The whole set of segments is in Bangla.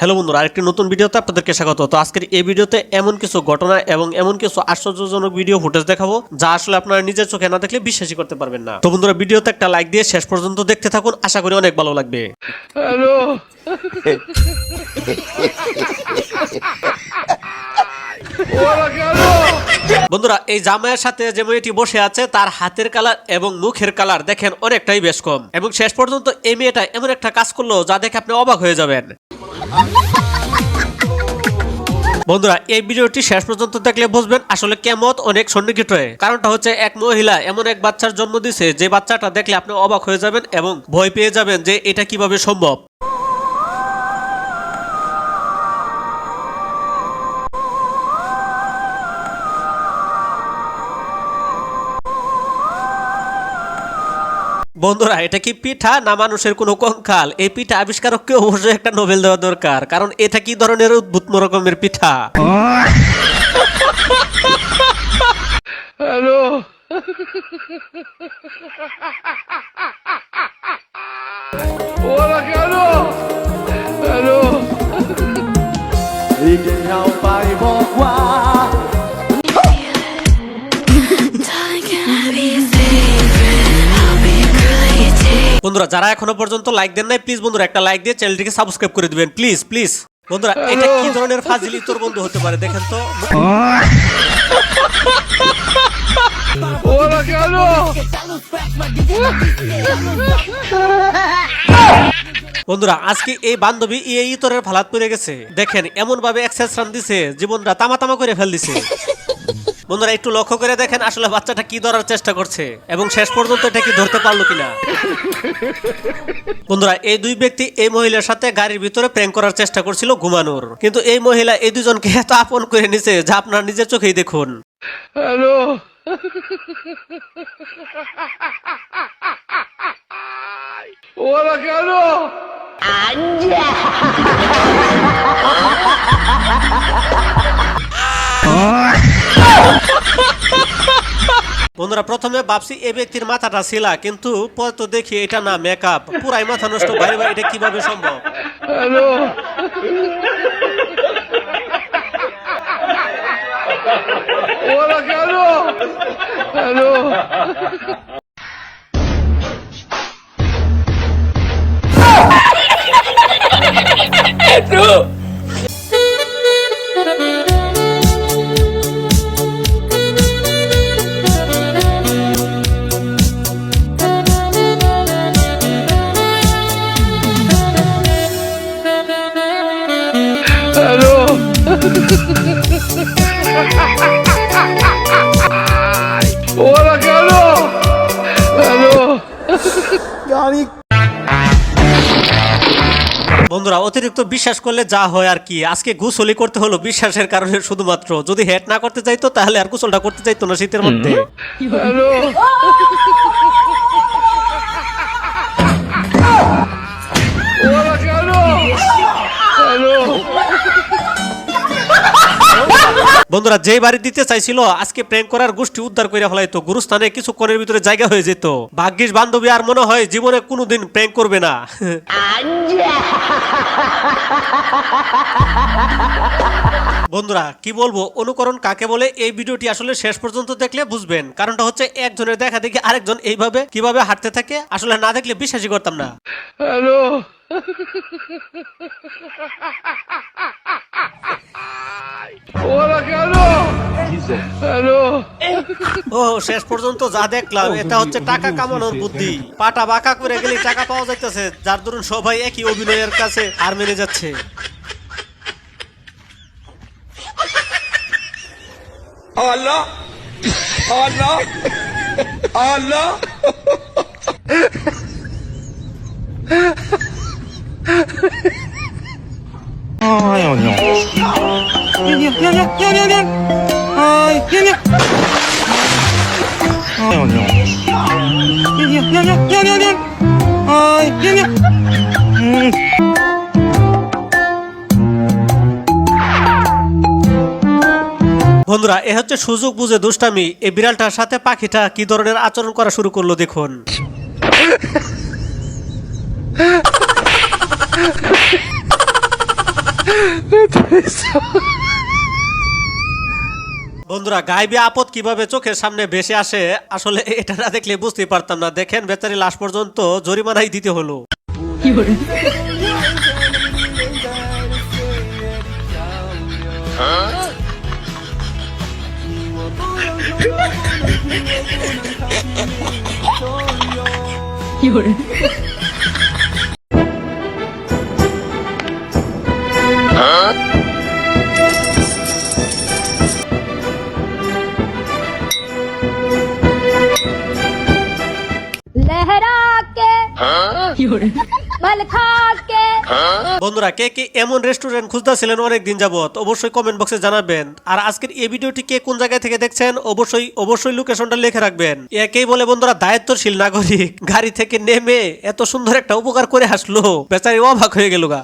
হ্যালো বন্ধুরা আরেকটি নতুন ভিডিওতে আপনাদেরকে স্বাগত। তো আজকের এই ভিডিওতে এমন কিছু ঘটনা এবং এমন কিছু আশ্চর্যজনক ভিডিও ফুটেজ দেখাবো যা আসলে আপনারা নিজের চোখে না দেখলে বিশ্বাসই করতে পারবেন না। তো বন্ধুরা ভিডিওতে একটা লাইক দিয়ে শেষ পর্যন্ত দেখতে থাকুন আশা করি অনেক ভালো লাগবে। বন্ধুরা, এই জামাইয়ের সাথে যে মেয়েটি বসে আছে, তার হাতের কালার এবং মুখের কালার দেখেন অনেকটাই বেশ কম। এবং শেষ পর্যন্ত এই মেয়েটা এমন একটা কাজ করল যা দেখে আপনি অবাক হয়ে যাবেন। বন্ধুরা, এই ভিডিওটি শেষ পর্যন্ত দেখলে বুঝবেন আসলে কেমত অনেক সন্নিকট হয়ে কারণটা হচ্ছে এক মহিলা এমন এক বাচ্চার জন্ম দিছে, যে বাচ্চাটা দেখলে আপনি অবাক হয়ে যাবেন এবং ভয় পেয়ে যাবেন যে এটা কীভাবে সম্ভব। বন্ধুরা এটা কি পিঠা না মানুষের কোনো কঙ্কাল? এই পিঠা আবিষ্কারককে অবশ্যই একটা নোবেল দেওয়া দরকার কারণ এটা কি ধরনের উদ্ভুত রকমের পিঠা? বন্ধুরা, যারা এখনও পর্যন্ত লাইক দেন নাই প্লিজ বন্ধুরা, একটা লাইক দিয়ে চ্যানেলটিকে সাবস্ক্রাইব করে দিবেন প্লিজ প্লিজ বন্ধুরা, এটা কি ধরনের ফাজিলি তোর বন্ধু হতে পারে, দেখেন তো। বন্ধুরা, আজকে এই বান্ধবী এই ইতরের ফালাত পড়ে গেছে। দেখেন এমন ভাবে এক্সেস রান দিছে, জীবনটা তামা তামা করে ফেল দিছে বন্ধুরা একটু লক্ষ্য করে দেখেন আসলে বাচ্চাটা কি ধরার চেষ্টা করছে এবং শেষ পর্যন্ত এটা কি ধরতে পারল কিনা। বন্ধুরা এই দুই ব্যক্তি এই মহিলার সাথে গাড়ির ভিতরে প্র্যাঙ্ক করার চেষ্টা করছিল ঘুমানোর। কিন্তু এই মহিলা এই দুজনকে এত আপন করে নিছে যা আপনার নিজের চোখেই দেখুন। বন্ধুরা, প্রথমে ভাবছি এই ব্যক্তির মাথাটা ছিলা কিন্তু পরে তো দেখি এটা না মেকআপ পুরাই মাথা নষ্ট। ভাই ভাই, এটা কীভাবে সম্ভব? বন্ধুরা অতিরিক্ত বিশ্বাস করলে যা হয় আর কি। আজকে গুসলি করতে হলো বিশ্বাসের কারণে শুধুমাত্র। যদি হেড না করতে চাইতো তাহলে আর গুসলটা করতে চাইতো না শীতের মধ্যে। বন্ধুরা, যেই বাড়ি দিতে চাইছিল, আজকে প্রেম করার গোষ্ঠী উদ্ধার করে ফেলাইতো। গুরুস্থানে কিছু কিছুক্ষণের ভিতরে জায়গা হয়ে যেত। ভাগ্যিস বান্ধবী আর মনে হয় জীবনে কোনোদিন প্রেম করবে না। বন্ধুরা, কি বলব, অনুকরণ কাকে বলে, এই ভিডিওটি আসলে শেষ পর্যন্ত দেখলে বুঝবেন। কারণটা হচ্ছে, একজনের দেখা দেখি আরেকজন এইভাবে কীভাবে হাঁটতে থাকে, আসলে না দেখলে বিশ্বাসই করতাম না। ও শেষ পর্যন্ত যা দেখলাম এটা হচ্ছে টাকা কামানোর বুদ্ধি। পাটা বাঁকা করে গেলে টাকা পাওয়া যাইতেছে যার দরুন সবাই একই অভিনয়ের কাছে আর মেরে যাচ্ছে। Oh, I don't know. বন্ধুরা, এ হচ্ছে সুযোগ বুঝে দুষ্টামি। এই বিড়ালটার সাথে পাখিটা কি ধরনের আচরণ করা শুরু করল দেখুন। বন্ধুরা, গাইবি আপদ কীভাবে চোখের সামনে বেশি আসে, আসলে এটা না দেখলে বুঝতে পারতাম না। দেখেন বেচারি লাশ পর্যন্ত জরিমানাই দিতে হলো। কি বন্ধুরা, কে কে এমন রেস্টুরেন্ট খুঁজতেছিলেন অনেক দিন যাবত অবশ্যই কমেন্ট বক্সে জানাবেন। আর আজকের এই ভিডিওটি কে কোন জায়গায় থেকে দেখছেন, অবশ্যই অবশ্যই লোকেশনটা লিখে রাখবেন। একেই বলে বন্ধুরা, দায়িত্বশীল নাগরিক, গাড়ি থেকে নেমে এত সুন্দর একটা উপকার করে আসলো বেচারি অবাক হয়ে গেল গা।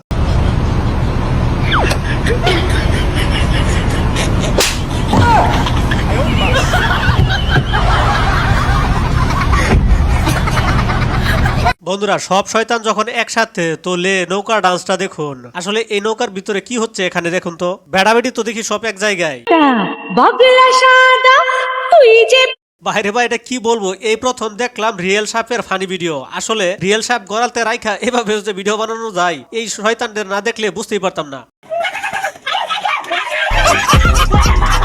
বন্ধুরা সব শয়তান যখন একসাথে তোলে নৌকার ডান্সটা দেখুন। আসলে এই নৌকার ভিতরে কি হচ্ছে এখানে দেখুন তো? বেড়াবেড়ি তো দেখি সব এক জায়গায়। তুই যে বাইরে বাইরে কি বলব? এই প্রথম দেখলাম রিয়েল সাপের ফানি ভিডিও। আসলে রিয়েল সাপ গড়ালতে রাইখা এভাবে যে ভিডিও বানানো যায় এই শয়তানদের না দেখলে বুঝতেই পারতাম না।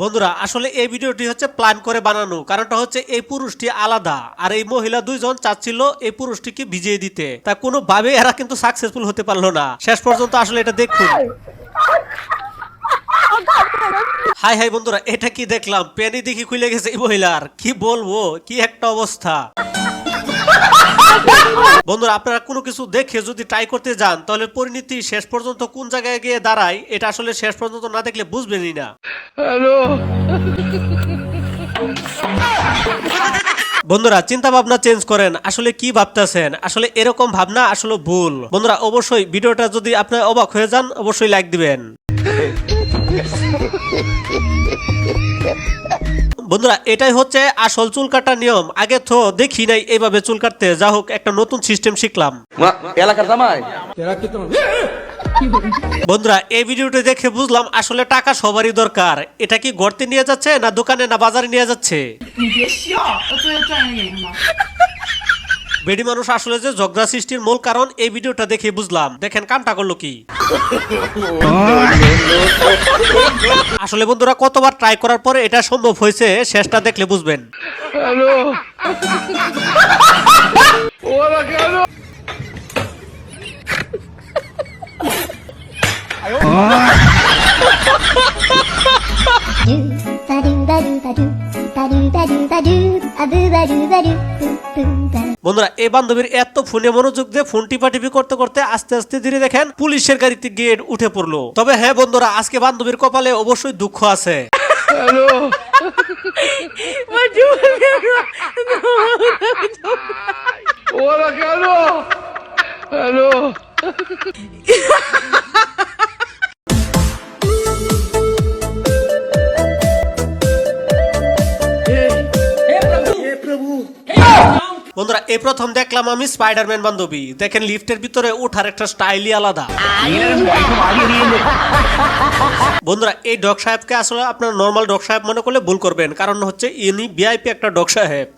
বন্ধুরা, আসলে এই ভিডিওটি হচ্ছে প্ল্যান করে বানানো, কারণটা হচ্ছে এই পুরুষটি আলাদা, আর এই মহিলা দুইজন চাচ্ছিল এই পুরুষটিকে ভিজিয়ে দিতে। তা কোনো ভাবে এরা কিন্তু সাকসেসফুল হতে পারল না। শেষ পর্যন্ত আসলে এটা দেখুন। হাই হাই বন্ধুরা, এটা কি দেখলাম? পেনি দেখি খুলে গেছে এই মহিলার। কি বলব? কি একটা অবস্থা। বন্ধুরা আপনারা কোনো কিছু দেখে যদি ট্রাই করতে যান তাহলে পরিণতি শেষ পর্যন্ত কোন জায়গায় গিয়ে দাঁড়ায় এটা আসলে শেষ পর্যন্ত না দেখলে বুঝবেনই না। বন্ধুরা চিন্তা ভাবনা চেঞ্জ করেন আসলে কি ভাবতেছেন? আসলে এরকম ভাবনা আসলে ভুল। বন্ধুরা অবশ্যই ভিডিওটা যদি আপনার অবাক হয়ে যান অবশ্যই লাইক দিবেন। বন্ধুরা এটাই হচ্ছে আসল চুল কাটার নিয়ম। আগে তো দেখি নাই এইভাবে চুল কাটতে। যা হোক একটা নতুন সিস্টেম শিখলাম। এলাকার জামাই। বন্ধুরা এই ভিডিওটি দেখে বুঝলাম আসলে টাকা সবারই দরকার। এটা কি গড়তে নিয়ে যাচ্ছে না দোকানে না বাজারে নিয়ে যাচ্ছে? বেডি মানুষ আসলে যে ঝগড়া সৃষ্টির মূল কারণ এই ভিডিওটা দেখে বুঝলাম। দেখেন কামটা করল কি? আসলে বন্ধুরা কতবার ট্রাই করার পরে এটা সম্ভব হয়েছে শেষটা দেখলে বুঝবেন বন্ধুরা এই বান্ধবীর এত ফোনে মনোযোগ দিয়ে ফোন পাটিপি টিপি করতে করতে আস্তে আস্তে ধীরে দেখেন পুলিশের গাড়িতে গেট উঠে পড়ল তবে হ্যাঁ বন্ধুরা আজকে বান্ধবীর কপালে অবশ্যই দুঃখ আছে বন্ধুরা প্রথম দেখলাম আমি স্পাইডারম্যান বান্ধবী। দেখেন লিফটের ভিতরে ওঠার একটা স্টাইলই আলাদা। বন্ধুরা, এই ডগ সাহেবকে আসলে আপনার নর্মাল ডগ সাহেব মনে করলে ভুল করবেন, কারণ হচ্ছে ইনি ভিআইপি একটা ডগ সাহেব।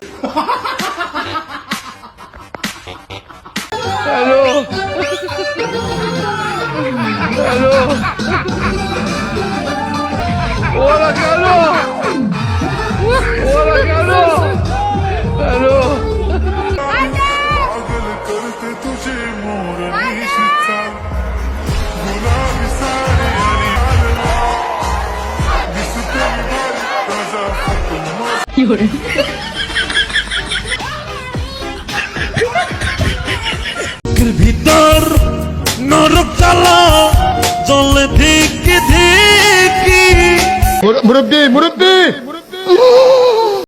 ভিতর নরক চালা জলে ধিকি ধিকি মুরব্বী মুরব্বী!